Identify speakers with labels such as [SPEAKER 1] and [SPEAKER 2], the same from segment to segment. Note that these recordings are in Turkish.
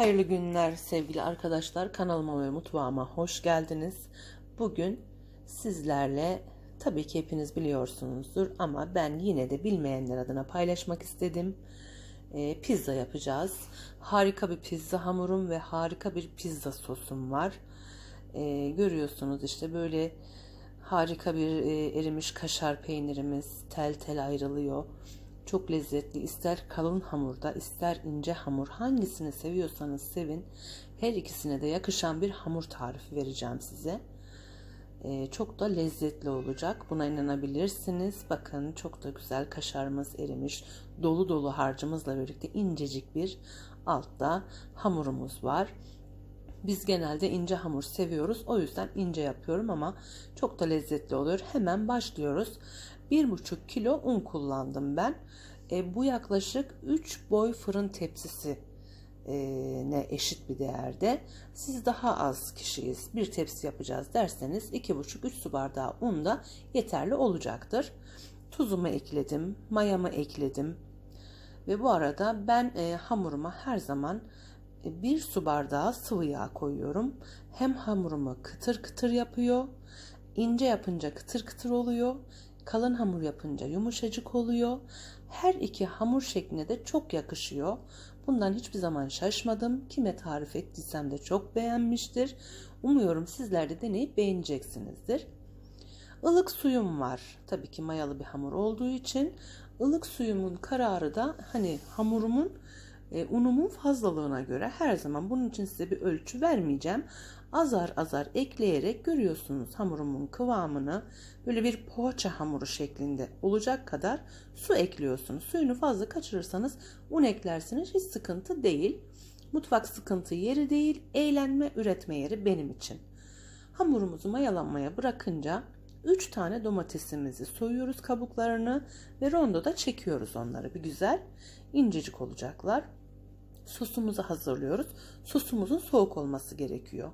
[SPEAKER 1] Hayırlı günler sevgili arkadaşlar. Kanalıma ve mutfağıma hoş geldiniz. Bugün sizlerle tabii ki hepiniz biliyorsunuzdur ama ben yine de bilmeyenler adına paylaşmak istedim. Ee, pizza yapacağız. Harika bir pizza hamurum ve harika bir pizza sosum var. Ee, görüyorsunuz işte böyle harika bir e, erimiş kaşar peynirimiz tel tel ayrılıyor. Çok lezzetli. İster kalın hamurda, ister ince hamur. Hangisini seviyorsanız sevin. Her ikisine de yakışan bir hamur tarifi vereceğim size. Ee, çok da lezzetli olacak. Buna inanabilirsiniz. Bakın çok da güzel kaşarımız erimiş. Dolu dolu harcımızla birlikte incecik bir altta hamurumuz var. Biz genelde ince hamur seviyoruz. O yüzden ince yapıyorum ama çok da lezzetli oluyor. Hemen başlıyoruz. 1,5 kilo un kullandım ben. E, bu yaklaşık 3 boy fırın tepsisi e, ne eşit bir değerde. Siz daha az kişiyiz. Bir tepsi yapacağız derseniz 2,5-3 su bardağı un da yeterli olacaktır. Tuzumu ekledim, mayamı ekledim. Ve bu arada ben e, hamuruma her zaman bir su bardağı sıvı yağ koyuyorum. Hem hamurumu kıtır kıtır yapıyor, ince yapınca kıtır kıtır oluyor, kalın hamur yapınca yumuşacık oluyor. Her iki hamur şekline de çok yakışıyor. Bundan hiçbir zaman şaşmadım. Kime tarif ettiysem de çok beğenmiştir. Umuyorum sizler de deneyip beğeneceksinizdir. Ilık suyum var. Tabii ki mayalı bir hamur olduğu için ılık suyumun kararı da hani hamurumun e, unumun fazlalığına göre her zaman bunun için size bir ölçü vermeyeceğim. Azar azar ekleyerek görüyorsunuz hamurumun kıvamını böyle bir poğaça hamuru şeklinde olacak kadar su ekliyorsunuz. Suyunu fazla kaçırırsanız un eklersiniz hiç sıkıntı değil. Mutfak sıkıntı yeri değil, eğlenme, üretme yeri benim için. Hamurumuzu mayalanmaya bırakınca 3 tane domatesimizi soyuyoruz kabuklarını ve rondoda çekiyoruz onları bir güzel. incecik olacaklar. Sosumuzu hazırlıyoruz. Sosumuzun soğuk olması gerekiyor.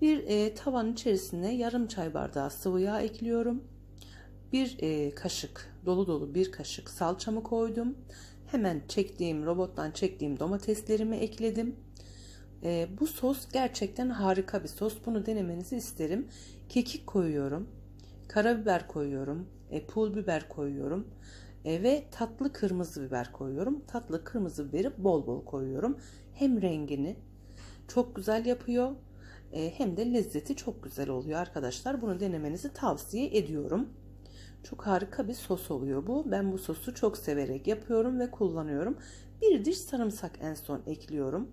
[SPEAKER 1] Bir e, tavanın içerisine yarım çay bardağı sıvı yağ ekliyorum. Bir e, kaşık dolu dolu bir kaşık salçamı koydum. Hemen çektiğim robottan çektiğim domateslerimi ekledim. E, bu sos gerçekten harika bir sos. Bunu denemenizi isterim. Kekik koyuyorum. Karabiber koyuyorum. E, pul biber koyuyorum. E, ve tatlı kırmızı biber koyuyorum. Tatlı kırmızı biberi bol bol koyuyorum. Hem rengini çok güzel yapıyor e, hem de lezzeti çok güzel oluyor arkadaşlar. Bunu denemenizi tavsiye ediyorum. Çok harika bir sos oluyor bu. Ben bu sosu çok severek yapıyorum ve kullanıyorum. Bir diş sarımsak en son ekliyorum.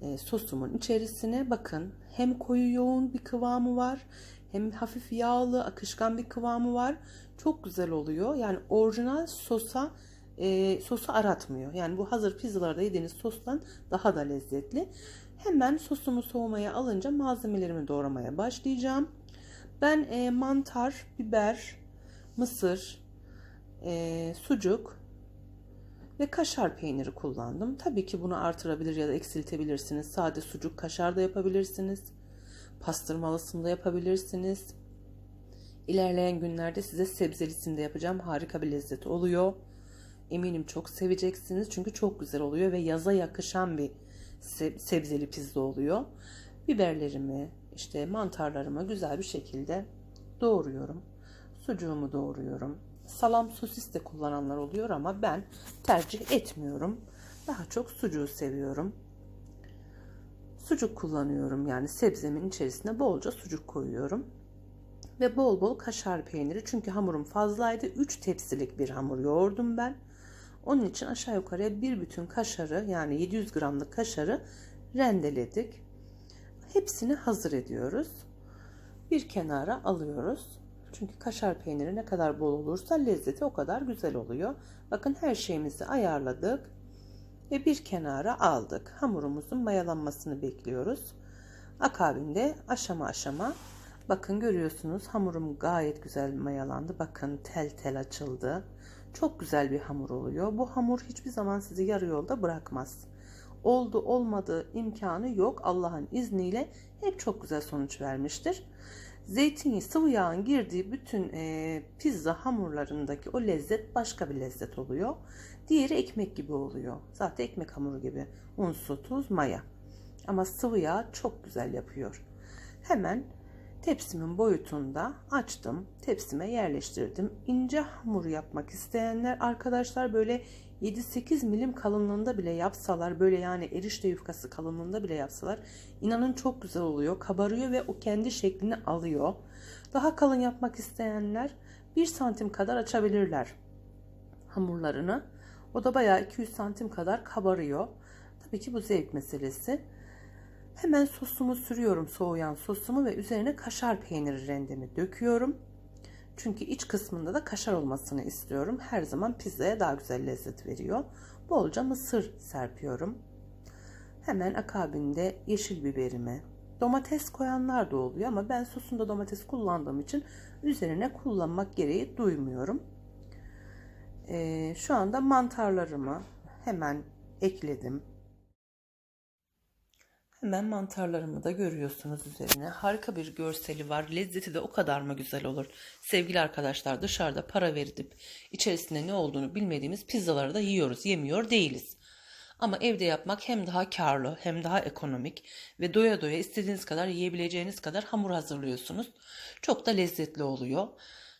[SPEAKER 1] E, sosumun içerisine bakın hem koyu yoğun bir kıvamı var hem hafif yağlı akışkan bir kıvamı var. Çok güzel oluyor. Yani orijinal sosa e, sosu aratmıyor. Yani bu hazır pizzalarda yediğiniz sostan daha da lezzetli. Hemen sosumu soğumaya alınca malzemelerimi doğramaya başlayacağım. Ben e, mantar, biber, mısır, e, sucuk ve kaşar peyniri kullandım. Tabii ki bunu artırabilir ya da eksiltebilirsiniz. Sade sucuk, kaşar da yapabilirsiniz. Pastırmalısını da yapabilirsiniz. İlerleyen günlerde size sebzelisini de yapacağım. Harika bir lezzet oluyor. Eminim çok seveceksiniz çünkü çok güzel oluyor ve yaza yakışan bir sebzeli pizza oluyor. Biberlerimi, işte mantarlarımı güzel bir şekilde doğruyorum. Sucuğumu doğruyorum. Salam sosis de kullananlar oluyor ama ben tercih etmiyorum. Daha çok sucuğu seviyorum. Sucuk kullanıyorum yani sebzemin içerisine bolca sucuk koyuyorum. Ve bol bol kaşar peyniri çünkü hamurum fazlaydı. 3 tepsilik bir hamur yoğurdum ben. Onun için aşağı yukarıya bir bütün kaşarı yani 700 gramlık kaşarı rendeledik. Hepsini hazır ediyoruz. Bir kenara alıyoruz. Çünkü kaşar peyniri ne kadar bol olursa lezzeti o kadar güzel oluyor. Bakın her şeyimizi ayarladık ve bir kenara aldık. Hamurumuzun mayalanmasını bekliyoruz. Akabinde aşama aşama bakın görüyorsunuz hamurum gayet güzel mayalandı. Bakın tel tel açıldı. Çok güzel bir hamur oluyor. Bu hamur hiçbir zaman sizi yarı yolda bırakmaz. Oldu olmadı imkanı yok. Allah'ın izniyle hep çok güzel sonuç vermiştir. Zeytinyağı, sıvı yağın girdiği bütün e, pizza hamurlarındaki o lezzet başka bir lezzet oluyor. Diğeri ekmek gibi oluyor. Zaten ekmek hamuru gibi. Un, su, tuz, maya. Ama sıvı yağ çok güzel yapıyor. Hemen tepsimin boyutunda açtım. Tepsime yerleştirdim. İnce hamur yapmak isteyenler arkadaşlar böyle 7-8 milim kalınlığında bile yapsalar böyle yani erişte yufkası kalınlığında bile yapsalar inanın çok güzel oluyor. Kabarıyor ve o kendi şeklini alıyor. Daha kalın yapmak isteyenler 1 santim kadar açabilirler hamurlarını. O da bayağı 200 santim kadar kabarıyor. Tabii ki bu zevk meselesi. Hemen sosumu sürüyorum soğuyan sosumu ve üzerine kaşar peyniri rendemi döküyorum. Çünkü iç kısmında da kaşar olmasını istiyorum. Her zaman pizzaya daha güzel lezzet veriyor. Bolca mısır serpiyorum. Hemen akabinde yeşil biberimi, domates koyanlar da oluyor ama ben sosunda domates kullandığım için üzerine kullanmak gereği duymuyorum. Ee, şu anda mantarlarımı hemen ekledim. Hemen mantarlarımı da görüyorsunuz üzerine. Harika bir görseli var. Lezzeti de o kadar mı güzel olur. Sevgili arkadaşlar dışarıda para verip içerisinde ne olduğunu bilmediğimiz pizzaları da yiyoruz. Yemiyor değiliz. Ama evde yapmak hem daha karlı hem daha ekonomik ve doya doya istediğiniz kadar yiyebileceğiniz kadar hamur hazırlıyorsunuz. Çok da lezzetli oluyor.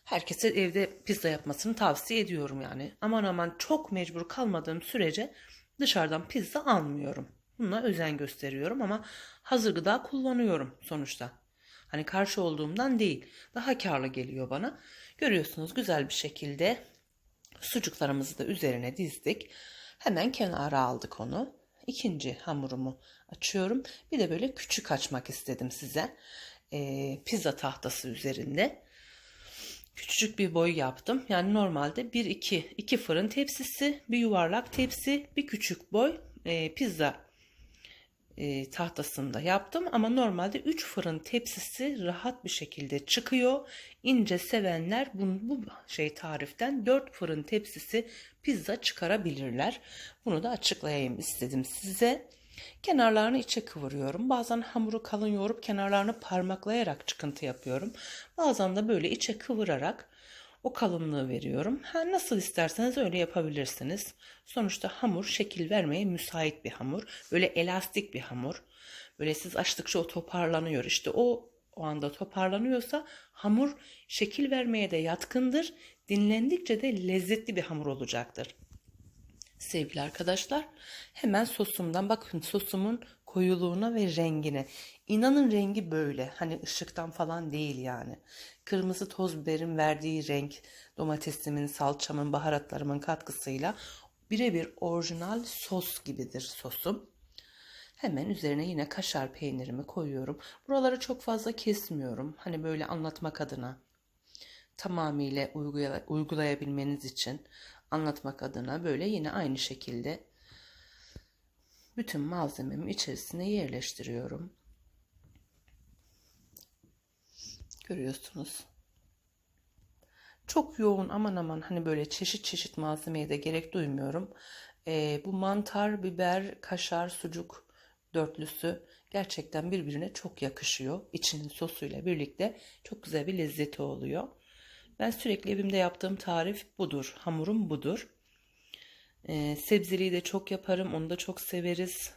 [SPEAKER 1] Herkese evde pizza yapmasını tavsiye ediyorum yani. Aman aman çok mecbur kalmadığım sürece dışarıdan pizza almıyorum. Buna özen gösteriyorum ama hazır gıda kullanıyorum sonuçta. Hani karşı olduğumdan değil. Daha karlı geliyor bana. Görüyorsunuz güzel bir şekilde sucuklarımızı da üzerine dizdik. Hemen kenara aldık onu. İkinci hamurumu açıyorum. Bir de böyle küçük açmak istedim size. Ee, pizza tahtası üzerinde. Küçücük bir boy yaptım. Yani normalde bir iki iki fırın tepsisi, bir yuvarlak tepsi, bir küçük boy e, pizza e, tahtasında yaptım ama normalde 3 fırın tepsisi rahat bir şekilde çıkıyor. İnce sevenler bunu, bu şey tariften 4 fırın tepsisi pizza çıkarabilirler. Bunu da açıklayayım istedim size. Kenarlarını içe kıvırıyorum. Bazen hamuru kalın yoğurup kenarlarını parmaklayarak çıkıntı yapıyorum. Bazen de böyle içe kıvırarak o kalınlığı veriyorum. Ha, nasıl isterseniz öyle yapabilirsiniz. Sonuçta hamur şekil vermeye müsait bir hamur. Böyle elastik bir hamur. Böyle siz açtıkça o toparlanıyor. İşte o o anda toparlanıyorsa hamur şekil vermeye de yatkındır. Dinlendikçe de lezzetli bir hamur olacaktır. Sevgili arkadaşlar hemen sosumdan bakın sosumun koyuluğuna ve rengine. İnanın rengi böyle. Hani ışıktan falan değil yani. Kırmızı toz biberin verdiği renk, domatesimin, salçamın, baharatlarımın katkısıyla birebir orijinal sos gibidir sosum. Hemen üzerine yine kaşar peynirimi koyuyorum. Buraları çok fazla kesmiyorum. Hani böyle anlatmak adına tamamıyla uygulayabilmeniz için anlatmak adına böyle yine aynı şekilde bütün malzememi içerisine yerleştiriyorum. Görüyorsunuz. Çok yoğun aman aman hani böyle çeşit çeşit malzemeye de gerek duymuyorum. Ee, bu mantar, biber, kaşar, sucuk dörtlüsü gerçekten birbirine çok yakışıyor. İçinin sosuyla birlikte çok güzel bir lezzeti oluyor. Ben sürekli evimde yaptığım tarif budur. Hamurum budur. Ee, sebzeliği de çok yaparım. Onu da çok severiz.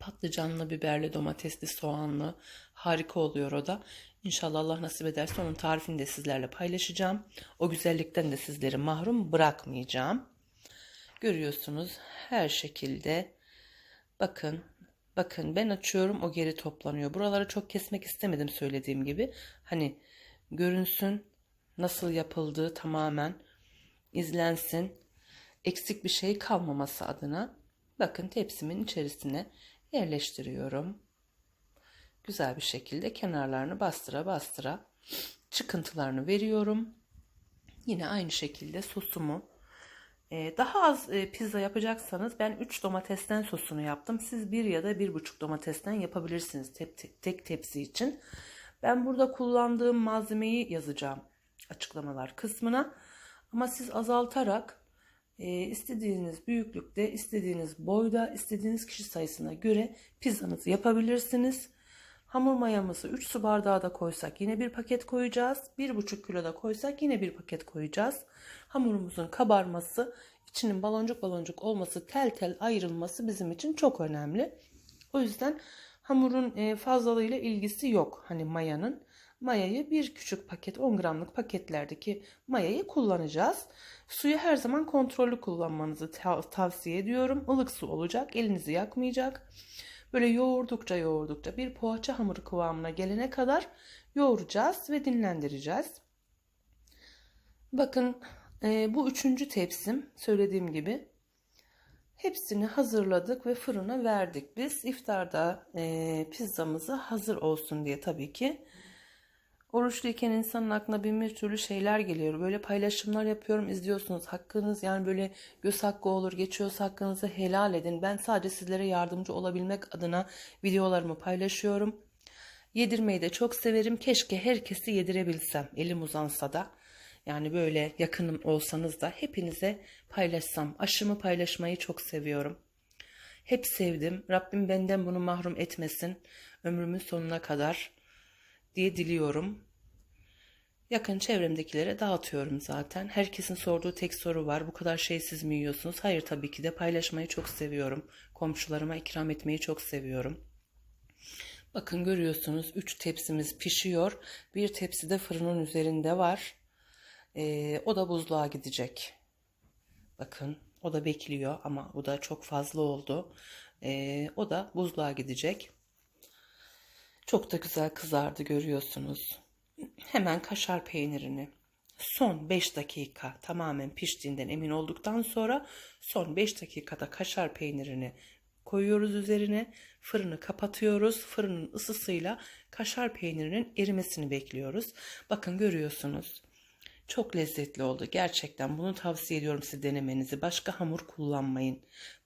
[SPEAKER 1] Patlıcanlı, biberli, domatesli, soğanlı. Harika oluyor o da. İnşallah Allah nasip ederse onun tarifini de sizlerle paylaşacağım. O güzellikten de sizleri mahrum bırakmayacağım. Görüyorsunuz her şekilde. Bakın Bakın ben açıyorum o geri toplanıyor. Buraları çok kesmek istemedim söylediğim gibi. Hani görünsün nasıl yapıldığı tamamen izlensin. Eksik bir şey kalmaması adına bakın tepsimin içerisine yerleştiriyorum. Güzel bir şekilde kenarlarını bastıra bastıra çıkıntılarını veriyorum. Yine aynı şekilde sosumu ee, daha az e, pizza yapacaksanız ben 3 domatesten sosunu yaptım. Siz 1 ya da 1,5 domatesten yapabilirsiniz tek, tek tepsi için. Ben burada kullandığım malzemeyi yazacağım açıklamalar kısmına. Ama siz azaltarak e, istediğiniz büyüklükte, istediğiniz boyda, istediğiniz kişi sayısına göre pizzanızı yapabilirsiniz. Hamur mayamızı 3 su bardağı da koysak yine bir paket koyacağız. 1,5 kilo da koysak yine bir paket koyacağız. Hamurumuzun kabarması, içinin baloncuk baloncuk olması, tel tel ayrılması bizim için çok önemli. O yüzden hamurun e, fazlalığıyla ilgisi yok hani mayanın. Mayayı bir küçük paket 10 gramlık paketlerdeki mayayı kullanacağız. Suyu her zaman kontrollü kullanmanızı tav- tavsiye ediyorum. Ilık su olacak, elinizi yakmayacak. Böyle yoğurdukça yoğurdukça bir poğaça hamuru kıvamına gelene kadar yoğuracağız ve dinlendireceğiz. Bakın e, bu üçüncü tepsim söylediğim gibi hepsini hazırladık ve fırına verdik. Biz iftarda e, pizzamızı hazır olsun diye tabii ki. Oruçluyken insanın aklına bin bir türlü şeyler geliyor. Böyle paylaşımlar yapıyorum izliyorsunuz. Hakkınız yani böyle göz hakkı olur. Geçiyorsa hakkınızı helal edin. Ben sadece sizlere yardımcı olabilmek adına videolarımı paylaşıyorum. Yedirmeyi de çok severim. Keşke herkesi yedirebilsem. Elim uzansa da. Yani böyle yakınım olsanız da hepinize paylaşsam. Aşımı paylaşmayı çok seviyorum. Hep sevdim. Rabbim benden bunu mahrum etmesin. Ömrümün sonuna kadar diye diliyorum. Yakın çevremdekilere dağıtıyorum zaten. Herkesin sorduğu tek soru var. Bu kadar şey siz mi yiyorsunuz? Hayır tabii ki de paylaşmayı çok seviyorum. Komşularıma ikram etmeyi çok seviyorum. Bakın görüyorsunuz 3 tepsimiz pişiyor. Bir tepsi de fırının üzerinde var. Ee, o da buzluğa gidecek. Bakın o da bekliyor ama bu da çok fazla oldu. Ee, o da buzluğa gidecek. Çok da güzel kızardı görüyorsunuz. Hemen kaşar peynirini son 5 dakika tamamen piştiğinden emin olduktan sonra son 5 dakikada kaşar peynirini koyuyoruz üzerine. Fırını kapatıyoruz. Fırının ısısıyla kaşar peynirinin erimesini bekliyoruz. Bakın görüyorsunuz. Çok lezzetli oldu. Gerçekten bunu tavsiye ediyorum size denemenizi. Başka hamur kullanmayın.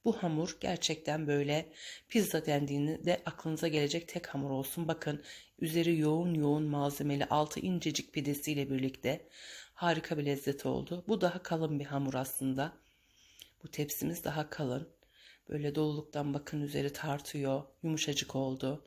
[SPEAKER 1] Bu hamur gerçekten böyle pizza dendiğinde aklınıza gelecek tek hamur olsun. Bakın üzeri yoğun yoğun malzemeli altı incecik pidesiyle birlikte harika bir lezzet oldu. Bu daha kalın bir hamur aslında. Bu tepsimiz daha kalın. Böyle doluluktan bakın üzeri tartıyor. Yumuşacık oldu.